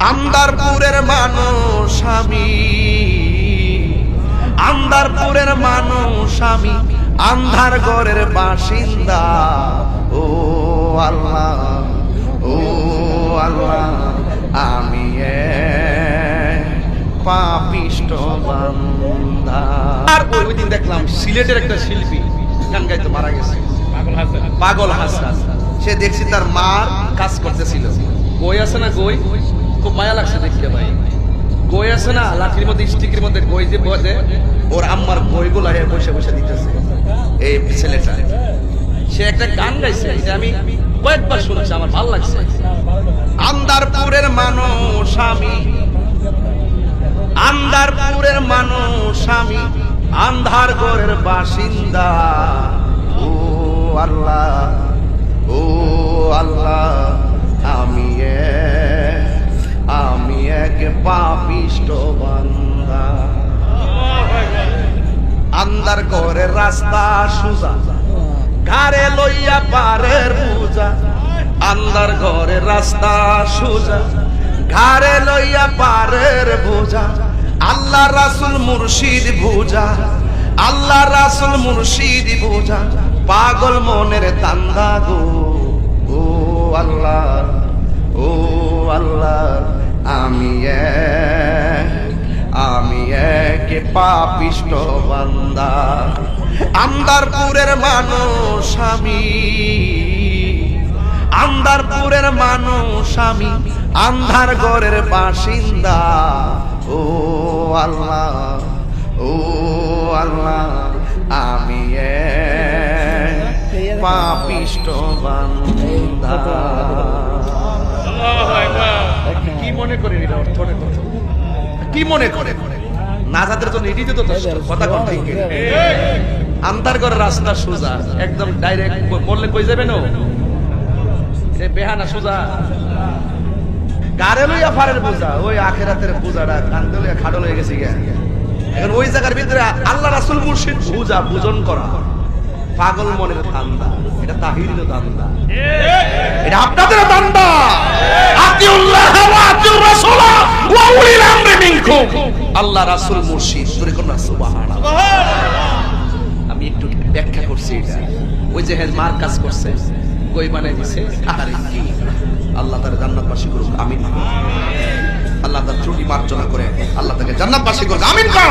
আন্দারপুরের মানুষ আমি। আন্দারপুরের মানুষ আমি। আন্ধার গড়ের বাসিন্দা। ও আল্লাহ ও আল্লাহ আমি পাপিষ্ট বান্দা। আর ওই দিন দেখলাম সিলেটের একটা শিল্পী গান গাইতে মারা গেছে। পাগল হাসান। সে দেখছি তার মার কাজ করতেছিল। গই আছে না গই খুব মায়া লাগছে দেখতে ভাই। গই আছে না, লাঠির মধ্যে, স্টিকের মধ্যে গই যে বসে ওর আম্মার গইগুলা হে বসে বসে দিতেছে, এই ছেলেটা। সে একটা গান গাইছে, এটা আমি কয়েকবার শুনেছি, আমার ভালো লাগছে। আন্দারপুরের মানুষ আমি, আন্দারপুরের মানুষ আমি, আন্ধার ঘরের বাসিন্দা। আন্দার ঘরের রাস্তা সুজা। ঘাড়ে লইয়া পারের পূজা। আন্দার ঘরের রাস্তা সুজা। ঘাড়ে লইয়া পারের বোঝা আল্লাহ রাসুল মুর্শিদ বুঝা আল্লাহ রাসুল মুর্শিদ বুঝা পাগল মনের তান্দা গো। ও আল্লাহ ও আল্লাহ, আমি পাপিষ্ট বান্দা। আন্দারপুরের মানুষ আমি। আন্দারপুরের মানুষ আমি। আন্ধার ঘরের বাসিন্দা। ও আল্লাহ ও আল্লাহ, আমি পাপিষ্ট বান্দা। কি মনে করে এটা অর্থটা কি মনে করে না যাদের জন্য এটিতে তো কথা কম ঠিক আন্তার করে রাস্তা সোজা একদম ডাইরেক্ট বললে কই যাবে না? বেহানা সোজা। গারে লইয়া ফারের বোঝা ওই আখেরাতের বোঝাটা কান্দে লইয়া খাডল হয়ে গেছে এখন ওই জায়গার ভিতরে আল্লাহ রাসুল মুর্শিদ বুঝা পূজন করা। পাগল মনের ধান্দা এটা তাহিরের ধান্দা। এটা আপনাদের ধান্দা। আতিউল্লাহ আল্লাহ রাসুল মুর্শিদ ধরে কোন আমি একটু ব্যাখ্যা করছি এটা। ওই যে হ্যাঁ মার কাজ করছে কই বানাই দিছে? আরে কি আল্লাহ তার জান্নাতবাসী করুক আমিন। আল্লাহ তার ত্রুটি মার্জনা করে আল্লাহ তাকে জান্নাতবাসী করুক আমিন কর।